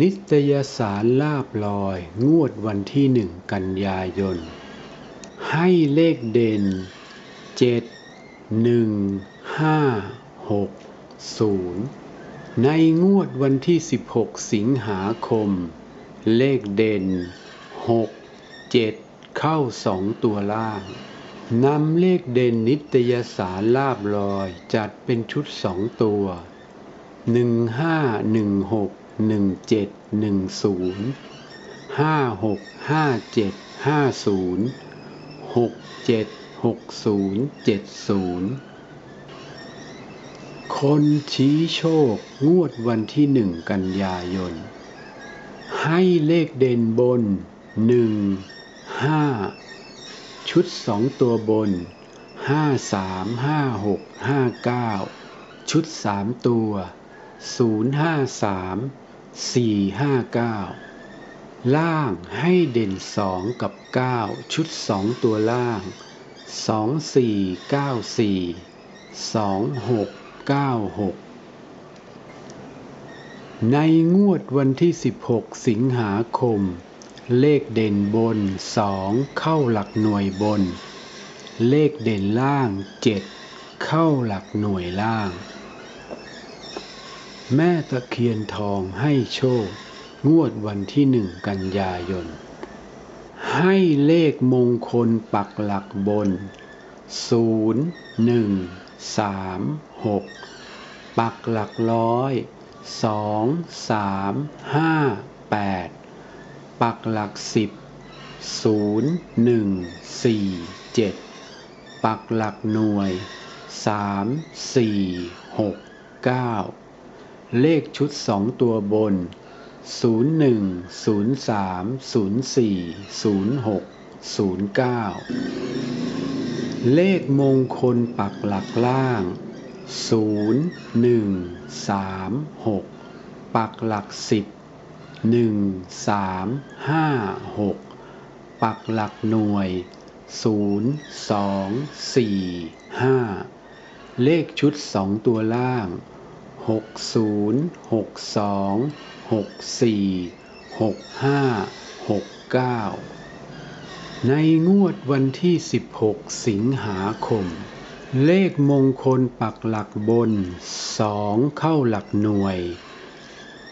นิตยสารลาบลอย งวดวันที่หนึ่งกันยายน ให้เลขเด่นเจ็ดหนึ่งห้าหกศูนย์ในงวดวันที่ 16 สิงหาคม เลขเด่นหกเจ็ดเข้าสองตัวล่างนำเลขเด่นนิตยสารลาบลอยจัดเป็นชุดสองตัวหนึ่ง หนึ่งหกหนึ่งเจ็ดหนึ่งศูนย์ห้าหกห้าเจ็ดห้าศูนย์หกเจ็ดหกศูนย์เจ็ดศูนย์คนชี้โชคงวดวันที่หนึ่งกันยายน ให้เลขเด่นบนหนึ่งห้าชุดสองตัวบนห้าสามห้าหกห้าเก้าชุดสามตัวศูนย์ห้าสาม สี่ห้าเก้าล่างให้เด่นสองกับเก้าชุดสองตัวล่างสองสี่เก้าสี่สองหกเก้าหกในงวดวันที่ 16 สิงหาคม เลขเด่นบนสองเข้าหลักหน่วยบน เลขเด่นล่างเจ็ดเข้าหลักหน่วยล่าง แม่ตะเคียนทองให้โชค งวดวันที่หนึ่งกันยายน ให้เลขมงคลปักหลักบนศูนย์หนึ่งสามหกปักหลักร้อยสองสามห้าแปดปักหลักสิบศูนย์หนึ่งสี่เจ็ดปักหลักหน่วยสามสี่หกเก้า เลขชุดสองตัวบน 0103040609 เลขมงคลปักหลักล่าง 0136 ปักหลักสิบ1356 ปักหลักหน่วย 0245 เลขชุดสองตัวล่าง หกศูนย์หกสองหกสี่หกห้าหกเก้าในงวดวันที่ 16 สิงหาคม เลขมงคลปักหลักบนสองเข้าหลักหน่วย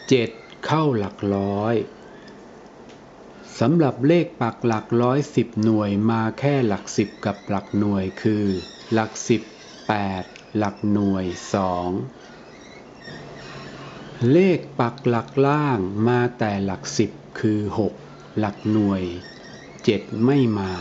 เจ็ดเข้าหลักร้อยสำหรับเลขปักหลักร้อยสิบหน่วยมาแค่หลักสิบกับหลักหน่วยคือ หลักสิบแปดหลักหน่วยสอง เลขปักหลักล่างมาแต่หลักสิบคือหกหลักหน่วยเจ็ดไม่มา